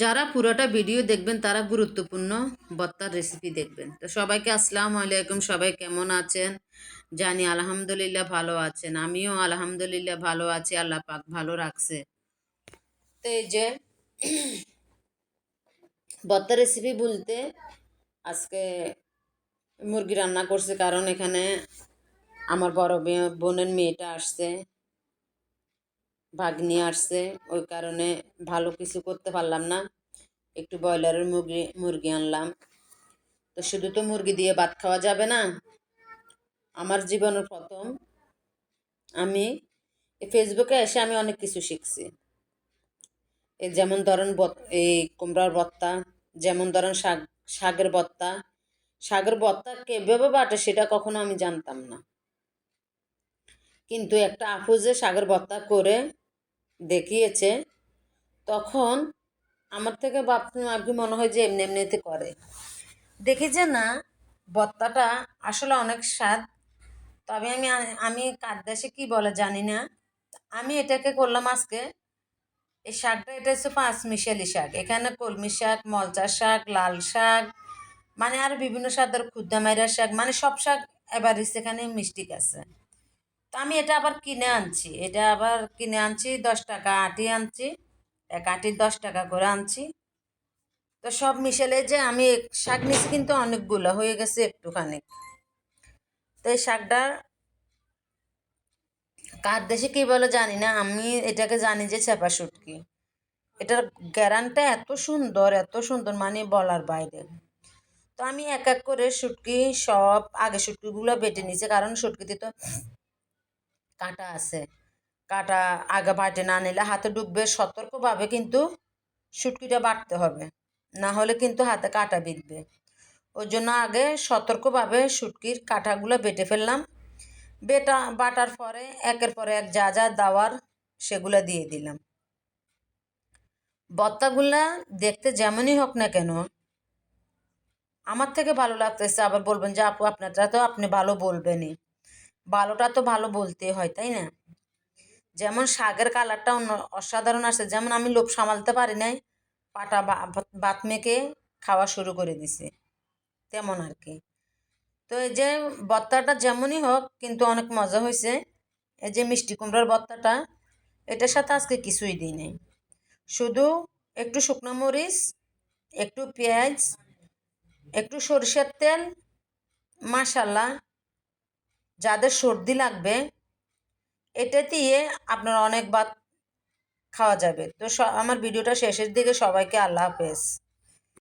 যারা পুরোটা ভিডিও দেখবেন, তারা গুরুত্বপূর্ণ বত্তার রেসিপি দেখবেন। তো সবাইকে আসসালামু আলাইকুম, সবাই কেমন আছেন? জানি আলহামদুলিল্লাহ ভালো আছেন। আমিও আলহামদুলিল্লাহ ভালো আছি, আল্লাহ পাক ভালো রাখছে। তো এই যে বত্তা রেসিপি বলতে আজকে মুরগি রান্না করছে, কারণ এখানে আমার বড় বোনের মেয়েটা আসছে। ভাগ্নি আসছে। ওই কারণে ভালো কিছু করতে পারলাম না। একটু ব্রয়লারের মুরগি মুরগি আনলাম। তো শুধু তো মুরগি দিয়ে ভাত খাওয়া যাবে না। আমার জীবনের প্রথম। আমি ফেসবুকে এসে আমি অনেক কিছু শিখছি। যেমন ধরেন এই কুমড়ার ভর্তা যেমন ধরেন শাক, শাকের ভর্তা শাকের ভর্তা কীভাবে বাটে সেটা কখনো আমি জানতাম না। কিন্তু একটা আপু যে শাকের করে দেখিয়েছে, তখন আমার থেকে ভাবতাম আর কি মনে হয় যে এমনি এমনিতে করে। দেখি যে না ভর্তাটা আসলে অনেক স্বাদ। তবে আমি আমি কার দেশে কী বলে জানি না। আমি এটাকে করলাম আজকে। এই শাকটা, এটা হচ্ছে পাঁচ মিশালি শাক। এখানে কলমি শাক, মলচা শাক, লাল শাক মানে আর বিভিন্ন স্বাদের ক্ষুদ্রা মাইরা শাক মানে সব শাক এবার এখানে মিষ্টি আছে। তো আমি এটা আবার কিনে আনছি। এটা আবার কিনে আনছি, দশ টাকা আটি আনছি, এক আটির দশ টাকা করে আনছি। তো সব মিশালে যে আমি শাক নিয়েছি কিন্তু অনেকগুলো, হয়ে গেছে একটুখানি। তো এই শাকটা কার দেশে কী বলে জানি না, আমি এটাকে জানি যে চেপা শুটকি। এটার গ্যারানটা এত সুন্দর এত সুন্দর মানে বলার বাইরে। তো আমি এক এক করে শুটকি সব আগে শুটকিগুলো বেটে নিয়েছি, কারণ শুটকিতে তো কাঁটা আছে। কাঁটা আগে বাটে না নিলে হাতে ডুববে সতর্কভাবে কিন্তু শুটকিটা বাটতে হবে। না হলে কিন্তু হাতে কাঁটা বিঁধবে। ওই জন্য আগে সতর্কভাবে শুটকির কাঁটাগুলো বেটে ফেললাম। বেটা বাটার পরে, একের পরে এক যা যা দাওয়ার সেগুলো দিয়ে দিলাম। বত্তাগুলা দেখতে যেমনই হোক না কেন, আমার থেকে ভালো লাগতেছে। আবার বলবেন যে, আপু, আপনারটা তো আপনি ভালো বলবেনই। ভালোটা তো ভালো বলতে হয়, তাই না? যেমন শাকের কালারটা অন্য, অসাধারণ আসে। যেমন আমি লোভ সামালতে পারি নাই, পাটা বাত মেখে খাওয়া শুরু করে দিছে। তেমন আর কি। তো এই যে ভর্তাটা যেমনই হোক, কিন্তু অনেক মজা হয়েছে এই যে মিষ্টি কুমড়ার ভর্তাটা এটার সাথে আজকে কিছুই দিই নাই। শুধু একটু শুকনো মরিচ, একটু পেঁয়াজ, একটু সরিষার তেল মাসাল্লা যাদের সর্দি লাগবে, এটা দিয়ে আপনার অনেক ভাত খাওয়া যাবে। তো আমার ভিডিওটা শেষের দিকে সবাইকে আল্লাহ হাফেজ।